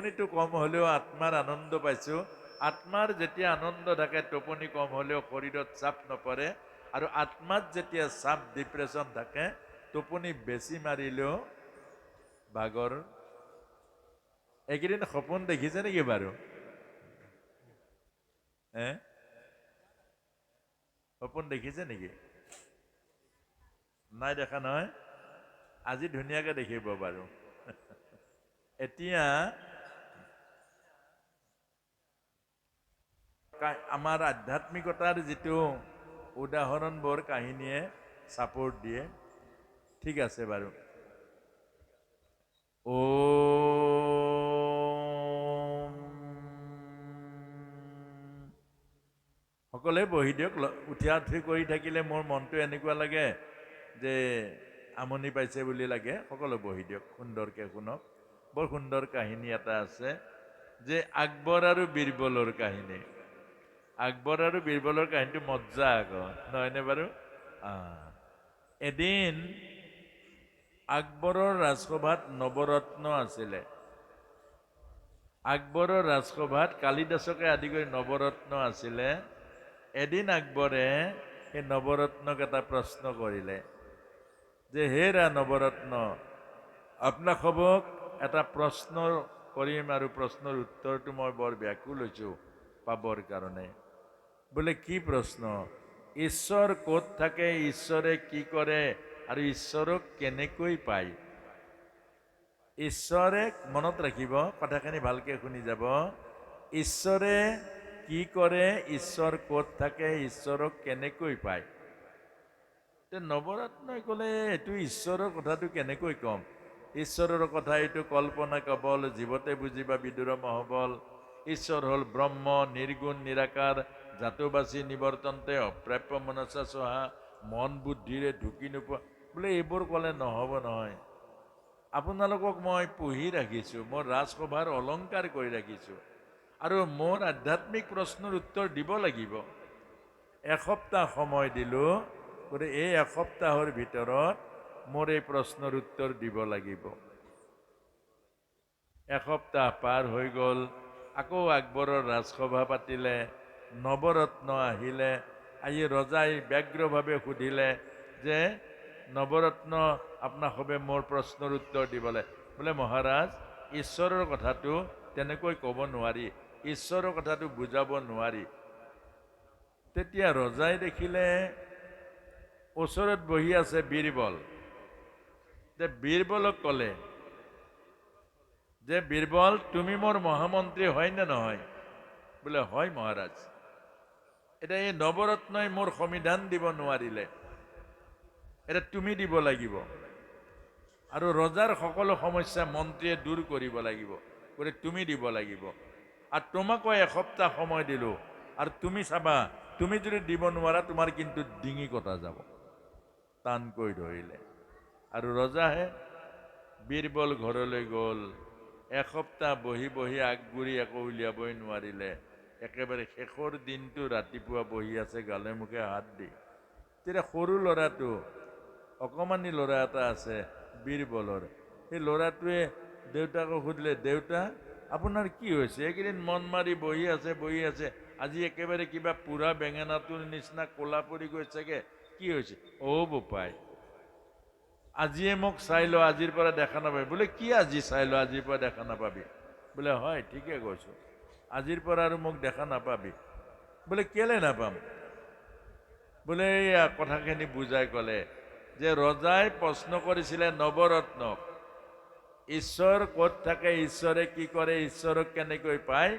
টোপনিটো কম হ'লেও আত্মাৰ আনন্দ পাইছোঁ। আত্মাৰ যেতিয়া আনন্দ থাকে টোপনি কম হ'লেও শৰীৰত চাপ নপৰে। আৰু আত্মাত যেতিয়া চাপ ডিপ্ৰেশ্যন থাকে টোপনি বেছি মাৰিলেও ভাগৰ এইকেইদিন সপোন দেখিছে নেকি বাৰু? হে? সপোন দেখিছে নেকি? নাই দেখা নহয়। আজি ধুনীয়াকে দেখিব বাৰু। এতিয়া আমাৰ আধ্যাত্মিকতাৰ যিটো উদাহৰণবোৰ কাহিনীয়ে ছাপোৰ্ট দিয়ে। ঠিক আছে বাৰু। ॐ সকলোৱে বহি দিয়ক ল- উঠা উঠি কৰি থাকিলে মোৰ মনটো এনেকুৱা লাগে যে আমনি পাইছে বুলি লাগে। সকলো বহি দিয়ক সুন্দৰকৈ শুনক। বৰ সুন্দৰ কাহিনী এটা আছে যে আকবৰ আৰু বীৰবলৰ কাহিনী। আকবৰ আৰু বীৰবলৰ কাহিনীটো মজ্জা আকৌ নহয়নে বাৰু। এদিন আকবৰৰ ৰাজসভাত নৱৰত্ন আছিলে। আকবৰৰ ৰাজসভাত কালিদাসকে আদি কৰি নৱৰত্ন আছিলে। এদিন আকবৰে সেই নৱৰত্নক এটা প্ৰশ্ন কৰিলে যে হেৰা নৱৰত্ন আপোনাক হ'বক এটা প্ৰশ্ন কৰিম আৰু প্ৰশ্নৰ উত্তৰটো মই বৰ ব্যাকুল হৈছোঁ পাবৰ কাৰণে। বোলে, কি প্ৰশ্ন ঈশ্বৰ ক'ত থাকে ঈশ্বৰে কি কৰে আৰু ঈশ্বৰক কেনেকৈ পায়? ঈশ্বৰে মনত ৰাখিব, কথাখিনি ভালকৈ শুনি যাব। ঈশ্বৰে কি কৰে? ঈশ্বৰ ক'ত থাকে ঈশ্বৰক কেনেকৈ পায়? তে নৱৰত্নই ক'লে, এইটো ঈশ্বৰৰ কথাটো কেনেকৈ ক'ম? ঈশ্বৰৰ কথা এইটো কল্পনা কবল, জীৱতে বুজিবা বিদুৰ মহবল ঈশ্বৰ হ'ল ব্ৰহ্ম, নিৰ্গুণ, নিৰাকাৰ। জাতবাচী নিৱৰ্তনতে অপ্ৰাপ্য মনসা চহা মন বুদ্ধিৰে ঢুকি নোপোৱা। বোলে এইবোৰ ক'লে নহ'ব নহয়। আপোনালোকক মই পুহি ৰাখিছোঁ মোৰ ৰাজসভাৰ অলংকাৰ কৰি ৰাখিছোঁ আৰু মোৰ আধ্যাত্মিক প্ৰশ্নৰ উত্তৰ দিব লাগিব। এসপ্তাহ সময় দিলোঁ গতিকে এই এসপ্তাহৰ ভিতৰত মোৰ এই প্ৰশ্নৰ উত্তৰ দিব লাগিব। এসপ্তাহ পাৰ হৈ গ'ল আকৌ আকবৰৰ ৰাজসভা পাতিলে। নৱৰত্ন আহিলে, আহি ৰজাই ব্যগ্ৰভাৱে সুধিলে যে নৱৰত্ন আপোনাক সবে মোৰ প্ৰশ্নৰ উত্তৰ দিবলৈ। বোলে, মহাৰাজ, ঈশ্বৰৰ কথাটো তেনেকৈ ক'ব নোৱাৰি। ঈশ্বৰৰ কথাটো বুজাব নোৱাৰি। তেতিয়া ৰজাই দেখিলে, ওচৰত বহি আছে বীৰবল। যে বীৰবলক ক'লে, যে, বীৰবল, তুমি মোৰ মহামন্ত্ৰী হয় নে নহয়? বোলে, হয়, মহাৰাজ। এতিয়া এই নৱৰত্নই মোৰ সংবিধান দিব নোৱাৰিলে। এতিয়া তুমি দিব লাগিব। আৰু ৰজাৰ সকলো সমস্যা মন্ত্ৰীয়ে দূৰ কৰিব লাগিব। গতিকে তুমি দিব লাগিব। আৰু তোমাকো এসপ্তাহ সময় দিলোঁ। আৰু তুমি চাবা তুমি যদি দিব নোৱাৰা তোমাৰ কিন্তু ডিঙি কটা যাব। টানকৈ ধৰিলে। আৰু ৰজাহে বীৰবল ঘৰলৈ গ'ল। এসপ্তাহ বহি বহি আগগুৰি একো উলিয়াবই নোৱাৰিলে। একেবাৰে শেষৰ দিনটো ৰাতিপুৱা বহি আছে, গালে মুখে হাত দি। তেতিয়া সৰু ল'ৰাটো অকণমানি ল'ৰা এটা আছে, বীৰবলৰ। সেই ল'ৰাটোৱে দেউতাকক সুধিলে, দেউতা, আপোনাৰ কি হৈছে? এইকেইদিন মন মাৰি বহি আছে বহি আছে। আজি একেবাৰে কিবা পুৰা বেঙেনাটোৰ নিচিনা ক'লা পৰি গৈছেগে কি হৈছে? অ' বোপাই। আজিয়ে মোক চাই ল, আজিৰ পৰা দেখা নাপাবি। বোলে, কি আজি চাই ল, আজিৰ পৰা দেখা নাপাবি? বোলে, হয়, ঠিকে কৈছোঁ। আজিৰ পৰা আৰু মোক দেখা নাপাবি। বোলে, কেলে নাপাম? বোলে, এইয়া কথাখিনি বুজাই ক'লে যে ৰজাই প্ৰশ্ন কৰিছিলে নৱৰত্নক, ঈশ্বৰ ক'ত থাকে? ঈশ্বৰে কি কৰে? ঈশ্বৰক কেনেকৈ পায়?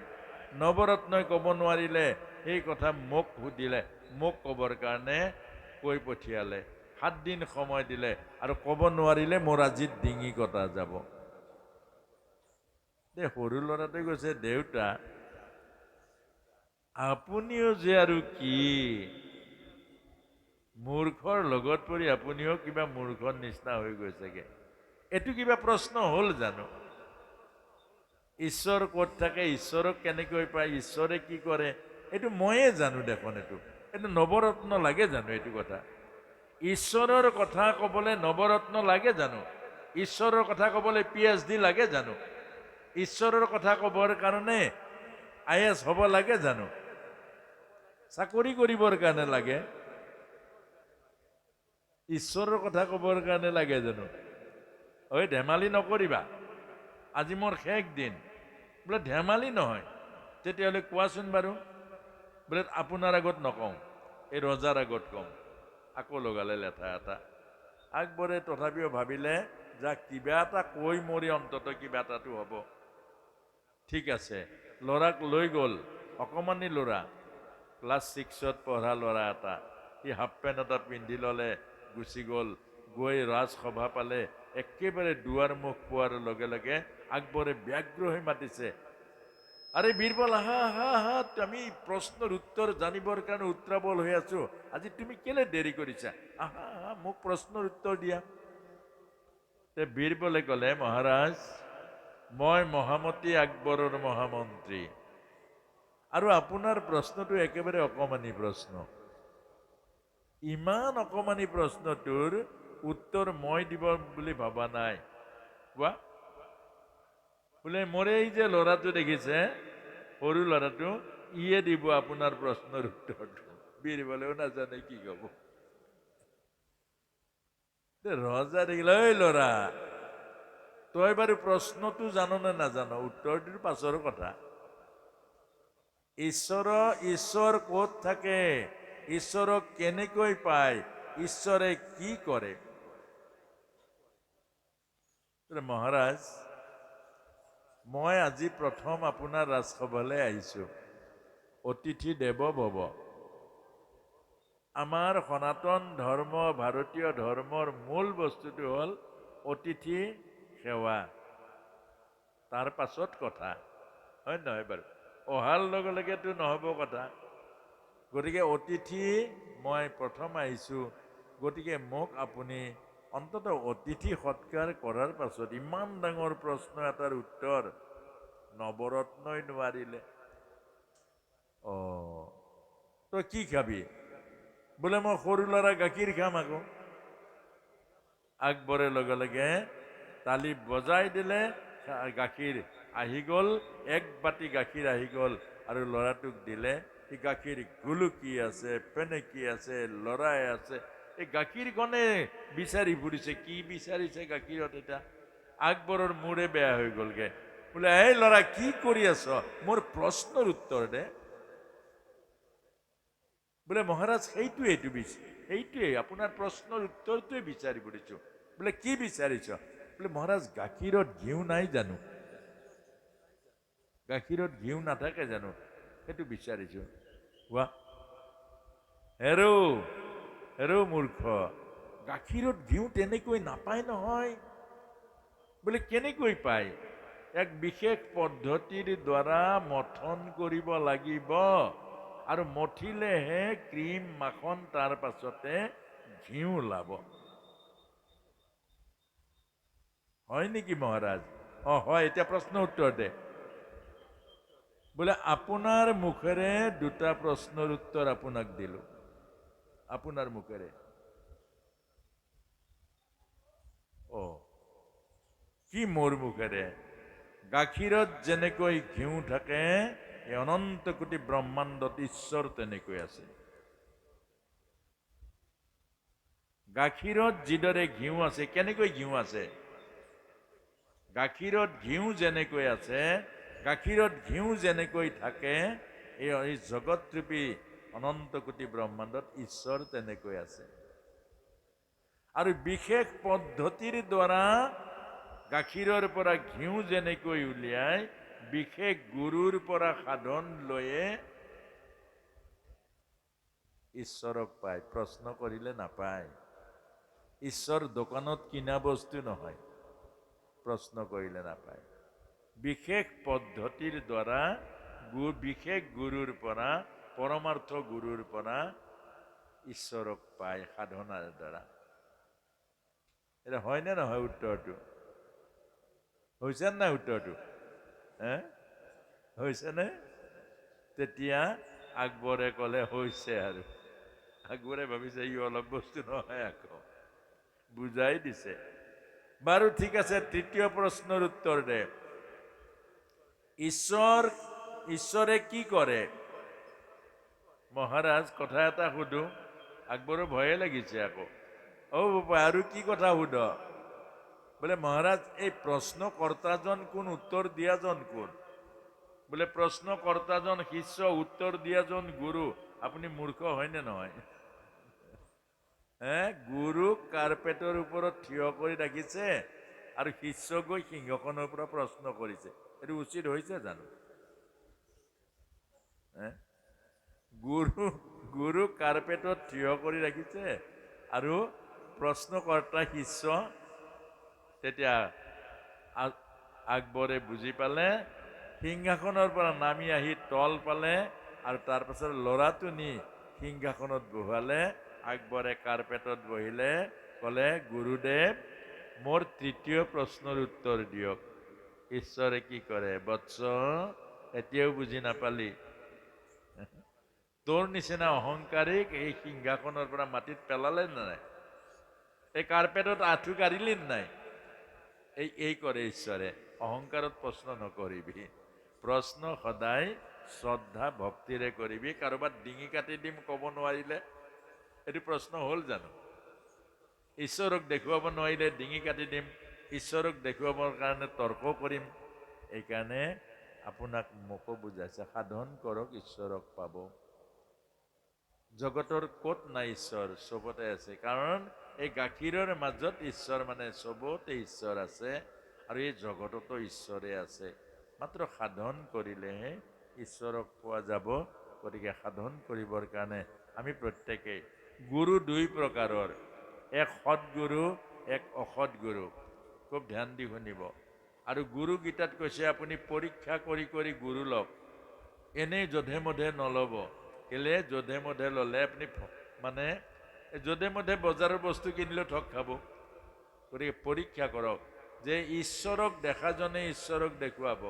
নৱৰত্নই ক'ব নোৱাৰিলে। সেই কথা মোক সুধিলে। মোক ক'বৰ কাৰণে কৈ পঠিয়ালে। সাতদিন সময় দিলে। আৰু ক'ব নোৱাৰিলে মোৰ আজি ডিঙি কটা যাব। দে, সৰু ল'ৰাটোৱে কৈছে, দেউতা আপুনিও যে আৰু কি? মূৰ্খৰ লগত পৰি আপুনিও কিবা মূৰ্খৰ নিচিনা হৈ গৈছেগে। এইটো কিবা প্ৰশ্ন হ'ল জানো? ঈশ্বৰ ক'ত থাকে? ঈশ্বৰক কেনেকৈ পায়? ঈশ্বৰে কি কৰে? এইটো ময়ে জানো দেখোন এইটো। এইটো নৱৰত্ন লাগে জানো এইটো কথা? ঈশ্বৰৰ কথা ক'বলৈ নৱৰত্ন লাগে জানো? ঈশ্বৰৰ কথা ক'বলৈ পি এইচ ডি লাগে জানো? ঈশ্বৰৰ কথা ক'বৰ কাৰণে আই এছ হ'ব লাগে জানো? চাকৰি কৰিবৰ কাৰণে লাগে। ঈশ্বৰৰ কথা ক'বৰ কাৰণে লাগে জানো? ঐ ধেমালি নকৰিবা। আজি মোৰ শেষ দিন। বোলে, ধেমালি নহয়। তেতিয়াহ'লে কোৱাচোন বাৰু। বোলে, আপোনাৰ আগত নকওঁ, এই ৰজাৰ আগত কওঁ। আকৌ লগালে লেঠা এটা। আকবৰে তথাপিও ভাবিলে যে কিবা এটা কৈ মৰি অন্তত কিবা এটাতো হ'ব। ঠিক আছে, ল'ৰাক লৈ গ'ল। অকণমানি ল'ৰা। ক্লাছ ছিক্সত পঢ়া ল'ৰা এটা। সি হাফ পেণ্ট এটা পিন্ধি ল'লে, গুচি গ'ল। গৈ ৰাজসভা পালে। একেবাৰে দুৱাৰ মুখ পোৱাৰ লগে লগে আকবৰে ব্যগ্ৰ হৈ মাতিছে। আৰে বীৰবল, আহা হা হা আমি প্ৰশ্নৰ উত্তৰ জানিবৰ কাৰণে উত্ৰাৱল হৈ আছো। আজি তুমি কেলে দেৰি কৰিছা? আহা আহা, মোক প্ৰশ্নৰ উত্তৰ দিয়া। তে বীৰবলে ক'লে, মহাৰাজ, মই মহামতী আকবৰৰ মহামন্ত্ৰী। আৰু আপোনাৰ প্ৰশ্নটো একেবাৰে অকমানি প্ৰশ্ন। ইমান অকমানি প্ৰশ্নটোৰ উত্তৰ মই দিব বুলি ভবা নাই। কোৱা? বোলে, মোৰ এই যে ল'ৰাটো দেখিছে, সৰু ল'ৰাটো ইয়ে দিব আপোনাৰ প্ৰশ্নৰ উত্তৰটো। বীৰবলেও নাজানে কি ক'ব। ৰজা দেখিলে, ঐ ল'ৰা, তই বাৰু প্ৰশ্নটো জানো নে নাজানো? উত্তৰটোৰ পাছৰ কথা। ঈশ্বৰ ঈশ্বৰ ক'ত থাকে? ঈশ্বৰক কেনেকৈ পায়? ঈশ্বৰে কি কৰে? বোলে, মহাৰাজ মই আজি প্ৰথম আপোনাৰ ৰাজসভালৈ আহিছোঁ। অতিথি দেৱ ভৱ আমাৰ সনাতন ধৰ্ম ভাৰতীয় ধৰ্মৰ মূল বস্তুটো হ'ল অতিথি সেৱা। তাৰ পাছত কথা। হয় নহয় বাৰু? অহাৰ লগে লগেতো নহ'ব কথা। গতিকে অতিথি মই প্ৰথম আহিছোঁ। গতিকে মোক আপুনি অন্তত অতিথি সৎকাৰ কৰাৰ পাছত ইমান ডাঙৰ প্ৰশ্ন এটাৰ উত্তৰ নৱৰত্নই নোৱাৰিলে। অ তই কি খাবি? বোলে মই সৰু ল'ৰা গাখীৰ খাম আকৌ। আকবৰে লগে লগে তালি বজাই দিলে গাখীৰ। আহি গ'ল, এক বাতি গাখীৰ আহি গ'ল আৰু ল'ৰাটোক দিলে সি গাখীৰ গুলুকি আছে পেনেকি আছে, লৰাই আছে, এই গাখীৰখনে বিচাৰি ফুৰিছে, কি বিচাৰিছে গাখীৰত এতিয়া আকবৰৰ মূৰে বেয়া হৈ গ'লগে। বোলে, এই ল'ৰা, কি কৰি আছ? মোৰ প্ৰশ্নৰ উত্তৰ দে। বোলে, মহাৰাজ সেইটোৱেইটো বিচ সেইটোৱেই আপোনাৰ প্ৰশ্নৰ উত্তৰটোৱে বিচাৰি ফুৰিছো। বোলে, কি বিচাৰিছ? বোলে, মহাৰাজ, গাখীৰত ঘিউ নাই জানো? গাখীৰত ঘিউ নাথাকে জানো? সেইটো বিচাৰিছো। কোৱা হেৰৌ হেৰৌ মূৰ্খ। গাখীৰত ঘিউ তেনেকৈ নাপায় নহয়। বোলে কেনেকৈ পায়? এক বিশেষ পদ্ধতিৰ দ্বাৰা মথন কৰিব লাগিব। আৰু মঠিলেহে ক্ৰীম মাখন তাৰ পাছতে ঘিউ ওলাব। হয় নেকি মহাৰাজ? অ হয় এতিয়া প্ৰশ্ন উত্তৰ দে। বোলে, আপোনাৰ মুখেৰে দুটা প্ৰশ্নৰ উত্তৰ আপোনাক দিলো। আপোনাৰ মুখেৰে। অ, কি মোৰ মুখেৰে? গাখীৰত যেনেকৈ ঘিউ থাকে, এই অনন্ত কোটি ব্ৰহ্মাণ্ডত ঈশ্বৰ তেনেকৈ আছে। গাখীৰত যিদৰে ঘিউ আছে, কেনেকৈ ঘিউ আছে? গাখীৰত ঘিউ যেনেকৈ আছে গাখীৰত ঘিউ যেনেকৈ থাকে এই এই জগতৰূপী অনন্ত কোটি ব্ৰহ্মাণ্ডত ঈশ্বৰ তেনেকৈ আছে। আৰু বিশেষ পদ্ধতিৰ দ্বাৰা গাখীৰৰ পৰা ঘিউ যেনেকৈ উলিয়াই বিশেষ গুৰুৰ পৰা সাধন লৈয়ে ঈশ্বৰক পায়। প্ৰশ্ন কৰিলে নাপায়। ঈশ্বৰ দোকানত কিনা বস্তু নহয়। প্ৰশ্ন কৰিলে নাপায়। বিশেষ পদ্ধতিৰ দ্বাৰা গু- বিশেষ গুৰুৰ পৰা, পৰমাৰ্থ গুৰুৰ পৰা ঈশ্বৰক পায় সাধনাৰ দ্বাৰা। এটা হয়নে নহয় উত্তৰটো? হৈছে নাই উত্তৰটো? হে? হৈছেনে তেতিয়া আকবৰে ক'লে, হৈছে আৰু। আকবৰে ভাবিছে, ই অলপ বস্তু নহয় আকৌ। বুজাই দিছে। বাৰু ঠিক আছে, তৃতীয় প্ৰশ্নৰ উত্তৰ দে। ঈশ্বৰ, ঈশ্বৰে কি কৰে? মহাৰাজ কথা এটা সুধো আকবৰৰ ভয়ে লাগিছে আকৌ। অ বাবা আৰু কি কথা সুধ? বোলে, মহাৰাজ, এই প্ৰশ্নকৰ্তাজন কোন, উত্তৰ দিয়াজন কোন? বোলে, প্ৰশ্নকৰ্তাজন শিষ্য, উত্তৰ দিয়াজন গুৰু। আপুনি মূৰ্খ হয়নে নহয়? হে গুৰুক কাৰ্পেটৰ ওপৰত থিয় কৰি ৰাখিছে আৰু শিষ্য গৈ সিংহখনৰ পৰা প্ৰশ্ন কৰিছে। এইটো উচিত হৈছে জানো? হে? গুৰু গুৰু কাৰ্পেটত থিয় কৰি ৰাখিছে আৰু প্ৰশ্নকৰ্তা শিষ্য তেতিয়া আকবৰে বুজি পালে, সিংহাসনৰ পৰা নামি আহি তল পালে আৰু তাৰপাছত ল'ৰাটো নি সিংহাসনত বহালে। আকবৰে কাৰ্পেটত বহিলে, ক'লে, গুৰুদেৱ, মোৰ তৃতীয় প্ৰশ্নৰ উত্তৰ দিয়ক। ঈশ্বৰে কি কৰে? বৎস এতিয়াও বুজি নাপালি। তোৰ নিচিনা অহংকাৰীক এই সিংহাসনৰ পৰা মাটিত পেলালে নে নাই? এই কাৰ্পেটত আঁঠু কাঢ়িলি নে নাই? এই এই কৰে ঈশ্বৰে। অহংকাৰত প্ৰশ্ন নকৰিবি। প্ৰশ্ন সদায় শ্ৰদ্ধা ভক্তিৰে কৰিবি। কাৰোবাক ডিঙি কাটি দিম ক'ব নোৱাৰিলে। এইটো প্ৰশ্ন হ'ল জানো? ঈশ্বৰক দেখুৱাব নোৱাৰিলে ডিঙি কাটি দিম। ঈশ্বৰক দেখুৱাবৰ কাৰণে তৰ্ক কৰিম। এইকাৰণে আপোনাক মোকো বুজাইছে সাধন কৰক ঈশ্বৰক পাব। জগতৰ ক'ত নাই ঈশ্বৰ? চবতে আছে। কাৰণ এই গাখীৰৰ মাজত ঈশ্বৰ মানে চবতে ঈশ্বৰ আছে আৰু এই জগততো ঈশ্বৰে আছে। মাত্ৰ সাধন কৰিলেহে ঈশ্বৰক পোৱা যাব। গতিকে সাধন কৰিবৰ কাৰণে আমি প্ৰত্যেকেই গুৰু দুই প্ৰকাৰৰ এক সৎগুৰু এক অসৎ গুৰু খুব ধ্যান দি শুনিব। আৰু গুৰুকেইটাত কৈছে, আপুনি পৰীক্ষা কৰি কৰি গুৰু লওক। এনেই যধে মধে নল'ব। কেলে? যধে মধে ল'লে আপুনি মানে যধে মধে বজাৰৰ বস্তু কিনিলেও ঠগ খাব। গতিকে পৰীক্ষা কৰক যে ঈশ্বৰক দেখাজনে ঈশ্বৰক দেখুৱাব।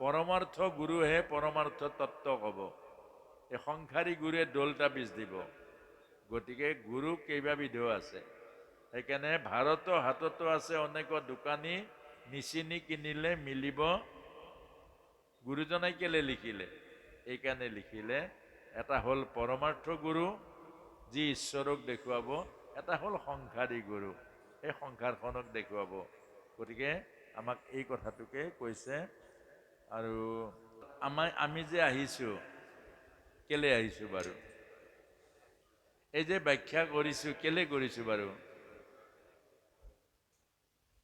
পৰমাৰ্থ গুৰুহে পৰমাৰ্থ তত্ত্ব ক'ব এই সংসাৰী গুৰুৱে দোলটা বীজ দিব। গতিকে গুৰু কেইবাবিধো আছে। সেইকাৰণে ভাৰতৰ হাততো আছে অনেক দোকানী নিচিনি কিনিলে মিলিব। গুৰুজনাই কেলে লিখিলে? এইকাৰণে লিখিলে। এটা হ'ল পৰমাৰ্থ গুৰু, যি ঈশ্বৰক দেখুৱাব। এটা হ'ল সংসাৰী গুৰু, সেই সংসাৰখনক দেখুৱাব। গতিকে আমাক এই কথাটোকে কৈছে। আৰু আমাৰ, আমি যে আহিছোঁ, কেলে আহিছোঁ বাৰু? এই যে ব্যাখ্যা কৰিছোঁ, কেলে কৰিছোঁ বাৰু?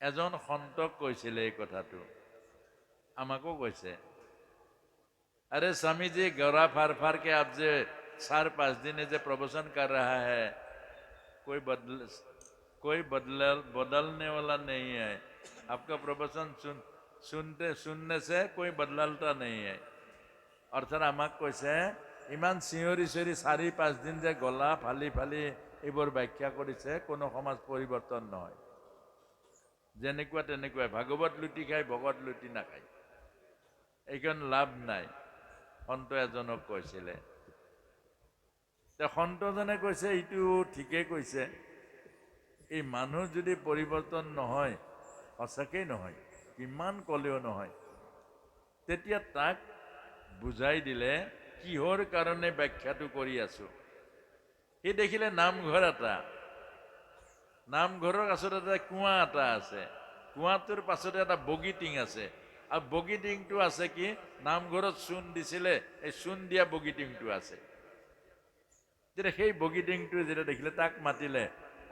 এজন সন্তক কৈছিলে এই কথাটো আমাকো কৈছে अरे स्वामी जी गौरा फार फार के आप जे चार पाँच दिन से प्रवचन कर रहा है कोई बदल कोई बदल बदलने वाला नहीं है आपका प्रवचन सुन सुनते सुनने से कोई बदलता नहीं है অৰ্থাৎ আমাক কৈছে ইমান চিঞৰি চিঞৰি চাৰি পাঁচদিন যে গলা ফালি ফালি এইবোৰ ব্যাখ্যা কৰিছে কোনো সমাজ পৰিৱৰ্তন নহয় যেনেকুৱা তেনেকুৱাই, ভাগৱত লুটি খায়, ভগৱত লুটি নাখায়। এইখন লাভ নাই, সন্ত এজনক কৈছিলে। সন্তজনে কৈছে এইটো ঠিকেই কৈছে। এই মানুহ যদি পৰিৱৰ্তন নহয়, সঁচাকেই নহয়, কিমান ক'লেও নহয়, তেতিয়া তাক বুজাই দিলে, কিহৰ কাৰণে ব্যাখ্যাটো কৰি আছো? সি দেখিলে নামঘৰ এটা। নামঘৰৰ কাষত এটা কুঁৱা এটা আছে কুঁৱাটোৰ পাছতে এটা বগী টিং আছে আৰু বগী টিংটো আছে কি নামঘৰত চূণ দিছিলে এই চূণ দিয়া বগী টিংটো আছে যেতিয়া সেই বগী টিংটো যেতিয়া দেখিলে তাক মাতিলে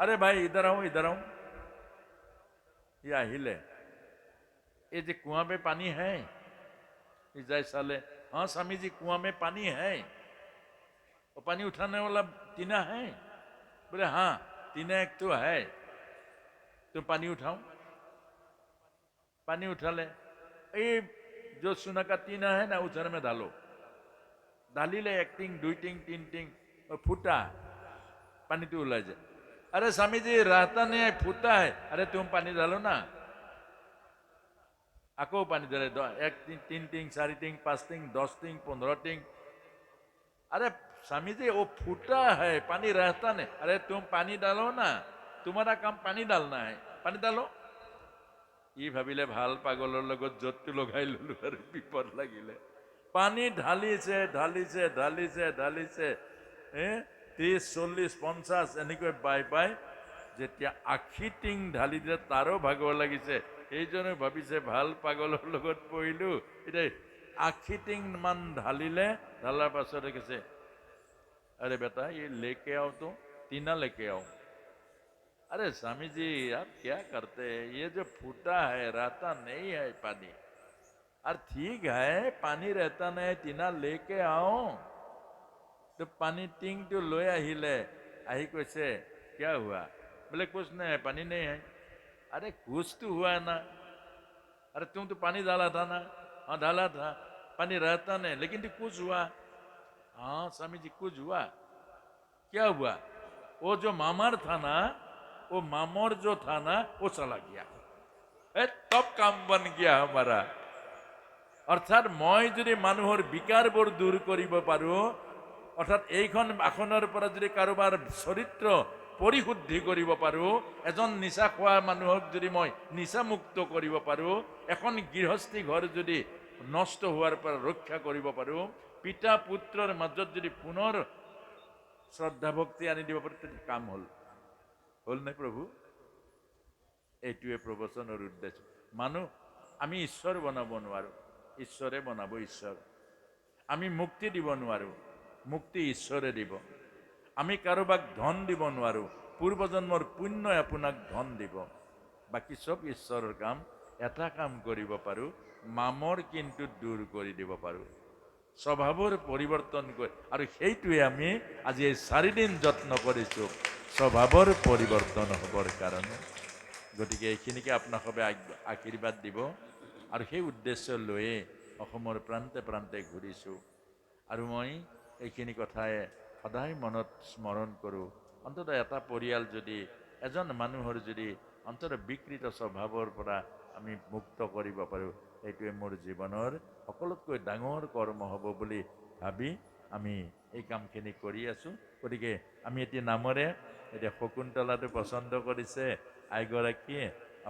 আৰে ভাই ইধৰ আহোঁ ইধৰ আহোঁ সি আহিলে এই যে কুঁৱা में पानी है ये जाए साले हाँ स्वामी जी कुआं में पानी है और पानी उठाने वाला टीना है बोले हाँ टीना एक तो है तुम पानी उठाओ पानी उठा ले ये जो सुना का टीना है ना उधर में डालो डाली ले एक टिंग दुई टिंग तीन टिंग और फूटा पानी तो उला जाए अरे स्वामी जी रहता नहीं है फूटा है अरे तुम पानी डालो ना আকৌ পানী দিলে দ- এক টিং তিন টিং চাৰি টিং পাঁচ টিং দহ টিং পোন্ধৰ টিং अरे स्वामी जी वो फूटा है पानी रहता नहीं अरे तुम पानी डालो ना तुम्हारा काम पानी डालना है पानी डालो ই ভাবিলে ভাল পাগলৰ লগত য'তটো লগাই ললো আৰু বিপদ লাগিলে পানী ঢালিছে ঢালিছে ঢালিছে ঢালিছে এ ত্ৰিছ চল্লিছ পঞ্চাছ এনেকৈ বাই বাই যেতিয়া আশী টিং ঢালি দিলে তাৰো ভাগৰ লাগিছে সেইজনে ভাবিছে ভাল পাগলৰ লগত পৰিলোঁ এতিয়া আশী টিং মান ঢালিলে ঢালাৰ পাছতে কৈছে अरे बेटा, ये लेके आओ तो तीना लेके आओ। अरे स्वामी जी आप क्या करते हैं? ये जो फूटा है, रहता नहीं है पानी। अरे ठीक है, पानी रहता नहीं, टीना लेके आओ। तो पानी टिंग तो लोए अहिले आही कैसे, क्या हुआ? बोले, कुछ नहीं है पानी नहीं है। अरे कुछ तो हुआ है ना। अरे तुम तो पानी डाला था ना? हाँ डाला था। पानी रहता नहीं, लेकिन तो कुछ हुआ। हाँ स्वामी जी कुछ हुआ क्या हुआ वो जो मामर था ना वो मामोर जो था ना वो चला गया ए, तब काम बन गया हमारा অৰ্থাৎ মই যদি মানুহৰ বিকাৰবোৰ দূৰ কৰিব পাৰোঁ অৰ্থাৎ এইখন আসনৰ পৰা যদি কাৰোবাৰ চৰিত্ৰ পৰিশুদ্ধি কৰিব পাৰোঁ এজন নিচা খোৱা মানুহক যদি মই নিচামুক্ত কৰিব পাৰোঁ এখন গৃহস্থী ঘৰ যদি নষ্ট হোৱাৰ পৰা ৰক্ষা কৰিব পাৰোঁ পিতা পুত্ৰৰ মাজত যদি পুনৰ শ্ৰদ্ধা ভক্তি আনি দিব পাৰোঁ তেতিয়া কাম হ'ল। হ'ল নে প্ৰভু? এইটোৱে প্ৰবচনৰ উদ্দেশ্য। মানুহ, আমি ঈশ্বৰ বনাব নোৱাৰোঁ। ঈশ্বৰে বনাব ঈশ্বৰ। আমি মুক্তি দিব নোৱাৰোঁ। মুক্তি ঈশ্বৰে দিব। আমি কাৰোবাক ধন দিব নোৱাৰোঁ। পূৰ্বজন্মৰ পুণ্যই আপোনাক ধন দিব। বাকী চব ঈশ্বৰৰ কাম। এটা কাম কৰিব পাৰোঁ। মামৰ কিন্তু দূৰ কৰি দিব পাৰোঁ। স্বভাৱৰ পৰিৱৰ্তন কৰি আৰু সেইটোৱে আমি আজি এই চাৰিদিন যত্ন কৰিছোঁ। স্বভাৱৰ পৰিৱৰ্তন হ'বৰ কাৰণে। গতিকে এইখিনিকে আপোনাসবে আশীৰ্বাদ দিব। আৰু সেই উদ্দেশ্য লৈয়ে অসমৰ প্ৰান্তে প্ৰান্তে ঘূৰিছোঁ। আৰু মই এইখিনি কথাই সদায় মনত স্মৰণ কৰোঁ। অন্ততঃ এটা পৰিয়াল যদি, এজন মানুহৰ যদি অন্ততঃ বিকৃত স্বভাৱৰ পৰা আমি মুক্ত কৰিব পাৰোঁ সেইটোৱে মোৰ জীৱনৰ সকলোতকৈ ডাঙৰ কৰ্ম হ'ব বুলি ভাবি আমি এই কামখিনি কৰি আছোঁ। গতিকে আমি এতিয়া নামৰে এতিয়া শকুন্তলাটো পচন্দ কৰিছে আইগৰাকীয়ে।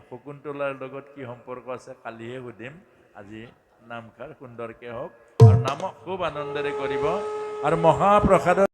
শকুন্তলাৰ লগত কি সম্পৰ্ক আছে কালিহে সুধিম। আজি নামষাৰ সুন্দৰকৈ হওক। আৰু নামক খুব আনন্দেৰে কৰিব। আৰু মহাপ্ৰসাদত